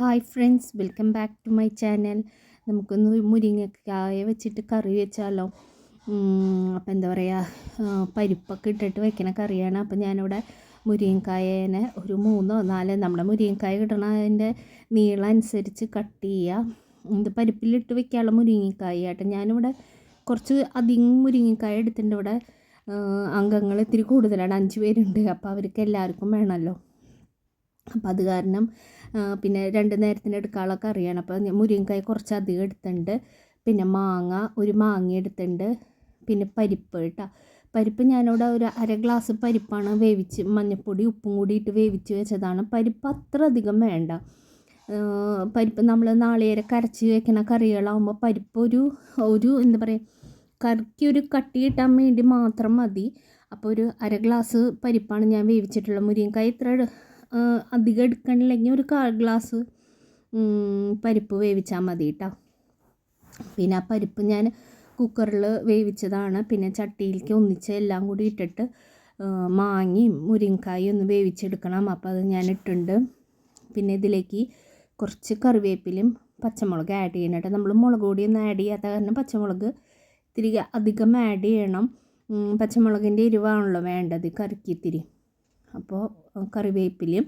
Hi friends welcome back to my channel നമുക്കൊന്ന് മുരിങ്ങക്കായ വെച്ചിട്ട് കറി വെച്ചാലോ. അപ്പം എന്താ പറയുക പരിപ്പൊക്കെ ഇട്ടിട്ട് വെക്കണ കറിയാണ്. അപ്പം ഞാനിവിടെ മുരിങ്ങക്കായേനെ ഒരു മൂന്നോ നാലോ നമ്മുടെ മുരിങ്ങക്കായ കിട്ടണതിന്റെ നീളം അനുസരിച്ച് കട്ട് ചെയ്യുക ഇത് പരിപ്പിലിട്ട് വെക്കാനുള്ള മുരിങ്ങക്കായ ആട്ടെ ഞാനിവിടെ കുറച്ച് അധികം മുരിങ്ങക്കായ എടുത്തിട്ടുണ്ട്. ഇവിടെ അംഗങ്ങൾ ഇത്തിരി കൂടുതലാണ്. അഞ്ച് പേരുണ്ട്. അപ്പോൾ അവർക്ക് എല്ലാവർക്കും വേണമല്ലോ. അപ്പം അത് കാരണം പിന്നെ രണ്ട് നേരത്തിന് എടുക്കാനുള്ള കറിയാണ് അപ്പോൾ മുരിങ്ങക്കായ കുറച്ച് അധികം എടുത്തിട്ടുണ്ട്. പിന്നെ മാങ്ങ ഒരു മാങ്ങ എടുത്തിട്ടുണ്ട്. പിന്നെ പരിപ്പ് കേട്ടോ. പരിപ്പ് ഞാനിവിടെ ഒരു അര ഗ്ലാസ് പരിപ്പാണ് വേവിച്ച് മഞ്ഞൾപ്പൊടി ഉപ്പും കൂടി ഇട്ട് വേവിച്ച് വെച്ചതാണ്. പരിപ്പ് അത്ര അധികം വേണ്ട. പരിപ്പ് നമ്മൾ നാളികേരം കരച്ച് വെക്കുന്ന കറികളാകുമ്പോൾ പരിപ്പ് ഒരു ഒരു എന്താ പറയുക കറിക്ക് ഒരു കട്ടി കിട്ടാൻ വേണ്ടി മാത്രം മതി. അപ്പോൾ ഒരു അര ഗ്ലാസ് പരിപ്പാണ് ഞാൻ വേവിച്ചിട്ടുള്ളത്. മുരിങ്ങക്കായ ഇത്ര അധികം എടുക്കണില്ലെങ്കിൽ ഒരു കാൽ ഗ്ലാസ് പരിപ്പ് വേവിച്ചാൽ മതി കേട്ടോ പിന്നെ ആ പരിപ്പ് ഞാൻ കുക്കറിൽ വേവിച്ചതാണ്. പിന്നെ ചട്ടിയിലേക്ക് ഒന്നിച്ച് എല്ലാം കൂടി ഇട്ടിട്ട് മാങ്ങയും മുരിങ്ങക്കായും ഒന്ന് വേവിച്ചെടുക്കണം. അപ്പോൾ അത് ഞാൻ ഇട്ടിട്ടുണ്ട്. പിന്നെ ഇതിലേക്ക് കുറച്ച് കറിവേപ്പിലും പച്ചമുളക് ആഡ് ചെയ്യണം കേട്ടോ നമ്മൾ മുളക് പൊടിയൊന്നും ആഡ് ചെയ്യാത്ത കാരണം പച്ചമുളക് ഇത്തിരി അധികം ആഡ് ചെയ്യണം. പച്ചമുളകിന്റെ എരിവാണല്ലോ വേണ്ടത് കറിക്ക് ഇത്തിരി. അപ്പോൾ കറിവേപ്പിലയും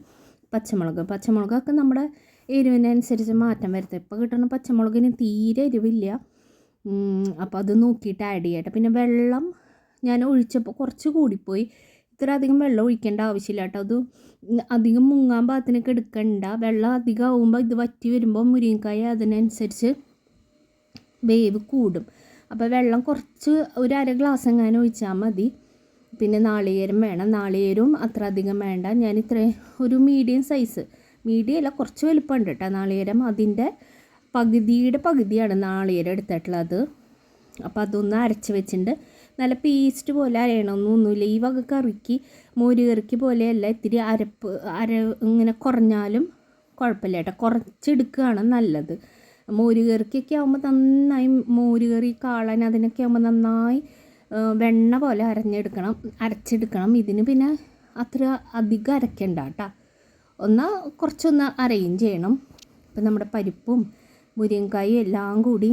പച്ചമുളക്. പച്ചമുളകൊക്കെ നമ്മുടെ എരിവിനനുസരിച്ച് മാറ്റം വരുത്തുക ഇപ്പോൾ കിട്ടുന്ന പച്ചമുളകിന് തീരെ എരിവില്ല. അപ്പോൾ അത് നോക്കിയിട്ട് ആഡ് ചെയ്യട്ടെ. പിന്നെ വെള്ളം ഞാൻ ഒഴിച്ചപ്പോൾ കുറച്ച് കൂടിപ്പോയി. ഇത്ര അധികം വെള്ളം ഒഴിക്കേണ്ട ആവശ്യമില്ല കേട്ടോ. അത് അധികം മുങ്ങാൻ പാകത്തിനൊക്കെ എടുക്കണ്ട. വെള്ളം അധികം ആവുമ്പോൾ ഇത് വറ്റി വരുമ്പോൾ മുരിങ്ങക്കായ അതിനനുസരിച്ച് വേവ് കൂടും. അപ്പോൾ വെള്ളം കുറച്ച് ഒരു അര ഗ്ലാസ് എങ്ങാനും ഒഴിച്ചാൽ മതി. പിന്നെ നാളികേരം വേണം. നാളികേരവും അത്ര അധികം വേണ്ട. ഞാൻ ഇത്ര ഒരു മീഡിയം സൈസ് മീഡിയം അല്ല കുറച്ച് വലുപ്പമുണ്ട് കേട്ടോ നാളികേരം. അതിന്റെ പകുതിയുടെ പകുതിയാണ് നാളികേരം എടുത്തിട്ടുള്ളത്. അപ്പോൾ അതൊന്ന് അരച്ച് വെച്ചിട്ടുണ്ട്. നല്ല പേസ്റ്റ് പോലെ അരയണമെന്നൊന്നുമില്ല ഈ വക കറിക്ക് മോര് കറിക്ക് പോലെയല്ല. ഇത്തിരി അരപ്പ് അര ഇങ്ങനെ കുറഞ്ഞാലും കുഴപ്പമില്ല കേട്ടോ. കുറച്ചെടുക്കുകയാണ് നല്ലത്. മോര് കറിക്കൊക്കെ ആകുമ്പോൾ നന്നായി മോര് കറി കാളൻ അതിനൊക്കെ ആകുമ്പോൾ നന്നായി വെണ്ണ പോലെ അരഞ്ഞെടുക്കണം അരച്ചെടുക്കണം. ഇതിന് പിന്നെ അത്ര അധികം അരയ്ക്കണ്ട കേട്ടോ. ഒന്ന് കുറച്ചൊന്ന് അരയും ചെയ്യണം. ഇപ്പം നമ്മുടെ പരിപ്പും മുരിങ്ങക്കായും എല്ലാം കൂടി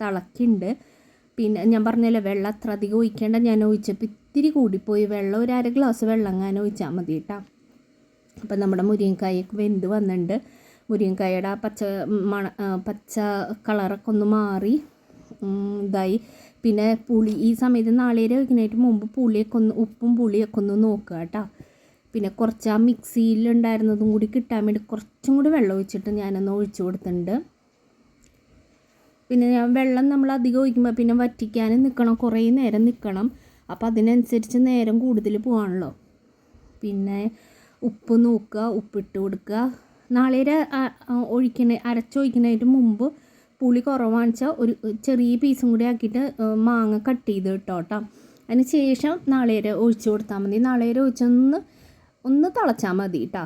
തിളക്കുന്നുണ്ട് പിന്നെ ഞാൻ പറഞ്ഞല്ലോ വെള്ളം അത്ര അധികം ഒഴിക്കേണ്ട. ഞാൻ ഒഴിച്ചപ്പോൾ ഇത്തിരി കൂടിപ്പോയി. വെള്ളം ഒരു അര ഗ്ലാസ് വെള്ളം അങ്ങനെ ഒഴിച്ചാൽ മതി കേട്ടോ. അപ്പം നമ്മുടെ മുരിങ്ങക്കായൊക്കെ വെന്ത് വന്നിട്ടുണ്ട് മുരിങ്ങക്കായുടെ പച്ച മണ പച്ച കളറൊക്കെ ഒന്ന് മാറി ഇതായി. പിന്നെ പുളി ഈ സമയത്ത് നാളികേരം വയ്ക്കുന്നതിന് മുമ്പ് പുളിയൊക്കെ ഒന്ന് ഉപ്പും പുളിയൊക്കെ ഒന്ന് നോക്കുക കേട്ടോ. പിന്നെ കുറച്ച് ആ മിക്സിയിലുണ്ടായിരുന്നതും കൂടി കിട്ടാൻ വേണ്ടി കുറച്ചും കൂടി വെള്ളം ഒഴിച്ചിട്ട് ഞാനൊന്ന് ഒഴിച്ചു കൊടുത്തിട്ടുണ്ട്. പിന്നെ ഞാൻ വെള്ളം നമ്മൾ അധികം ഒഴിക്കുമ്പോൾ പിന്നെ വറ്റിക്കാനും നിൽക്കണം കുറേ നേരം നിൽക്കണം അപ്പോൾ അതിനനുസരിച്ച് നേരം കൂടുതൽ പോകാണല്ലോ പിന്നെ ഉപ്പ് നോക്കുക ഉപ്പിട്ട് കൊടുക്കുക. നാളേര ഒഴിക്കണ അരച്ചൊഴിക്കുന്നതിന് മുമ്പ് പുളി കുറവാണെന്ന് വെച്ചാൽ ഒരു ചെറിയ പീസും കൂടി ആക്കിയിട്ട് മാങ്ങ കട്ട് ചെയ്ത് ഇട്ടോ കേട്ടോ അതിന് ശേഷം നാളേര ഒഴിച്ചു കൊടുത്താൽ മതി. നാളേര ഒഴിച്ചൊന്ന് ഒന്ന് തിളച്ചാൽ മതി കേട്ടോ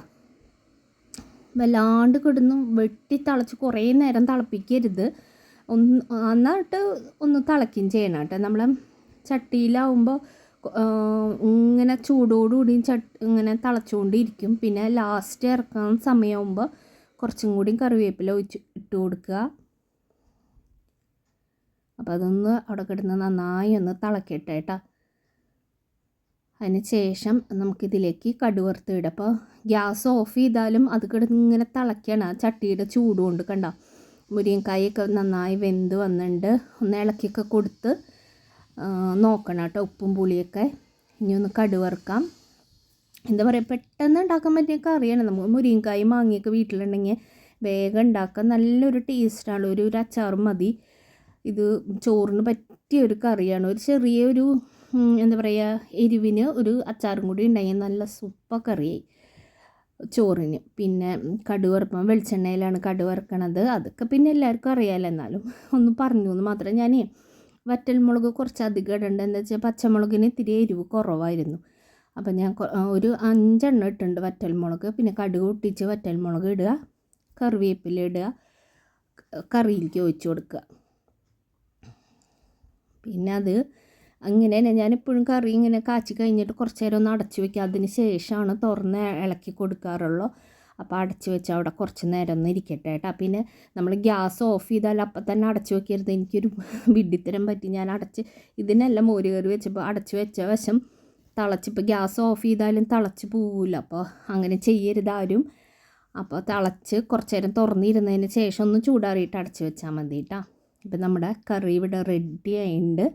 വല്ലാണ്ട് കിടന്ന്. വെട്ടി തിളച്ച് കുറേ നേരം തിളപ്പിക്കരുത്. ഒന്ന് എന്നിട്ട് ഒന്ന് തിളക്കുകയും ചെയ്യണം കേട്ടോ നമ്മളെ ചട്ടിയിലാവുമ്പോൾ ഇങ്ങനെ ചൂടോടുകൂടി ചട്ട് ഇങ്ങനെ തിളച്ചുകൊണ്ടിരിക്കും പിന്നെ ലാസ്റ്റ് ഇറക്കാൻ സമയമാകുമ്പോൾ കുറച്ചും കൂടി കറിവേപ്പില ഒഴിച്ച് ഇട്ട് കൊടുക്കുക. അപ്പോൾ അതൊന്ന് അവിടെ കിടന്ന് നന്നായി ഒന്ന് തിളക്കട്ടെ കേട്ടോ. അതിന് ശേഷം നമുക്കിതിലേക്ക് കടുവറുത്ത് ഇടാം. അപ്പോൾ ഗ്യാസ് ഓഫ് ചെയ്താലും അത് കിടന്ന് ഇങ്ങനെ തിളയ്ക്കണം ആ ചട്ടിയുടെ ചൂട് കൊണ്ട് കണ്ട? മുരിങ്ങക്കായൊക്കെ നന്നായി വെന്ത് വന്നിട്ടുണ്ട്. ഒന്ന് ഇളക്കിയൊക്കെ കൊടുത്ത് നോക്കണം കേട്ടോ ഉപ്പും പുളിയൊക്കെ. ഇനി ഒന്ന് കടുവറുക്കാം എന്താ പറയുക പെട്ടെന്ന് ഉണ്ടാക്കാൻ പറ്റിയ കറിയാണ്. നമുക്ക് മുരിങ്ങക്കായും മാങ്ങിയൊക്കെ വീട്ടിലുണ്ടെങ്കിൽ വേഗം ഉണ്ടാക്കാൻ നല്ലൊരു ടേസ്റ്റാണ് ഒരു ഒരു അച്ചാറും മതി. ഇത് ചോറിന് പറ്റിയ ഒരു കറിയാണ്. ഒരു ചെറിയൊരു എന്താ പറയുക എരിവിന് ഒരു അച്ചാറും കൂടി ഉണ്ടായി. നല്ല സൂപ്പർ കറിയായി ചോറിന്. പിന്നെ കടുവറുപ്പം വെളിച്ചെണ്ണയിലാണ് കടുവറുക്കണത് അതൊക്കെ പിന്നെ എല്ലാവർക്കും അറിയാമല്ലോ എന്നാലും ഒന്ന് പറഞ്ഞു എന്ന് മാത്രം. ഞാൻ വറ്റൽമുളക് കുറച്ച് അധികം ഇടേണ്ടത് എന്താ വെച്ചാൽ പച്ചമുളകിന് ഇത്തിരി എരിവ് കുറവായിരുന്നു. അപ്പം ഞാൻ ഒരു അഞ്ചെണ്ണം ഇട്ടുണ്ട് വറ്റൽമുളക്. പിന്നെ കടുക് വറ്റൽ വറ്റൽമുളക് ഇടുക കറിവേപ്പില ഇടുക കറിയിലേക്ക് ഒഴിച്ചു കൊടുക്കുക. പിന്നെ അത് അങ്ങനെ തന്നെ ഞാനെപ്പോഴും കറി ഇങ്ങനെ കാച്ചി കഴിഞ്ഞിട്ട് കുറച്ച് നേരം ഒന്ന് അടച്ചു വയ്ക്കുക അതിന് ശേഷമാണ് തുറന്ന് ഇളക്കി കൊടുക്കാറുള്ളൂ. അപ്പോൾ അടച്ചു വെച്ച് അവിടെ കുറച്ച് നേരം ഒന്ന് ഇരിക്കട്ടെ കേട്ടോ. പിന്നെ നമ്മൾ ഗ്യാസ് ഓഫ് ചെയ്താൽ അപ്പം തന്നെ അടച്ചു വെക്കരുത്. എനിക്കൊരു വിഡിത്തരം പറ്റി. ഞാൻ അടച്ച് ഇതിനെല്ലാം മോര് കറി വെച്ചപ്പോൾ അടച്ചു വെച്ച വശം തിളച്ചിപ്പോൾ ഗ്യാസ് ഓഫ് ചെയ്താലും തിളച്ച് പോവില്ല. അപ്പോൾ അങ്ങനെ ചെയ്യരുത് ആരും. അപ്പോൾ തിളച്ച് കുറച്ച് നേരം തുറന്നിരുന്നതിന് ശേഷം ഒന്ന് ചൂടാറിയിട്ട് അടച്ചു വെച്ചാൽ മതി കേട്ടോ. ഇപ്പം നമ്മുടെ കറി ഇവിടെ റെഡി ആയിട്ടുണ്ട്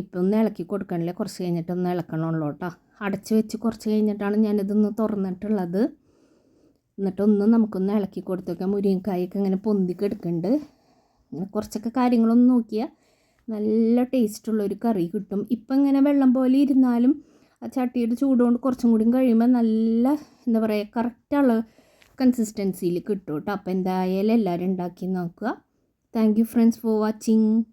ഇപ്പം ഒന്ന് ഇളക്കി കൊടുക്കണില്ല? കുറച്ച് കഴിഞ്ഞിട്ട് ഒന്ന് ഇളക്കണമല്ലോ കേട്ടോ അടച്ച് വെച്ച് കുറച്ച് കഴിഞ്ഞിട്ടാണ് ഞാനിതൊന്ന് തുറന്നിട്ടുള്ളത്. എന്നിട്ടൊന്ന് നമുക്കൊന്ന് ഇളക്കി കൊടുത്തേക്കാം. മുരിങ്ങക്കായൊക്കെ ഇങ്ങനെ പൊന്തിക്കെടുക്കുന്നുണ്ട് ഇങ്ങനെ കുറച്ചൊക്കെ കാര്യങ്ങളൊന്നും നോക്കിയാൽ നല്ല ടേസ്റ്റുള്ളൊരു കറി കിട്ടും. ഇപ്പം ഇങ്ങനെ വെള്ളം പോലെ ഇരുന്നാലും ആ ചട്ടിയുടെ ചൂടുകൊണ്ട് കുറച്ചും കൂടി കഴിയുമ്പോൾ നല്ല എന്താ പറയുക കറക്റ്റ് അളവ് കൺസിസ്റ്റൻസിയിൽ കിട്ടും കേട്ടോ അപ്പോൾ എന്തായാലും എല്ലാവരും ഉണ്ടാക്കി നോക്കുക. Thank you friends for watching.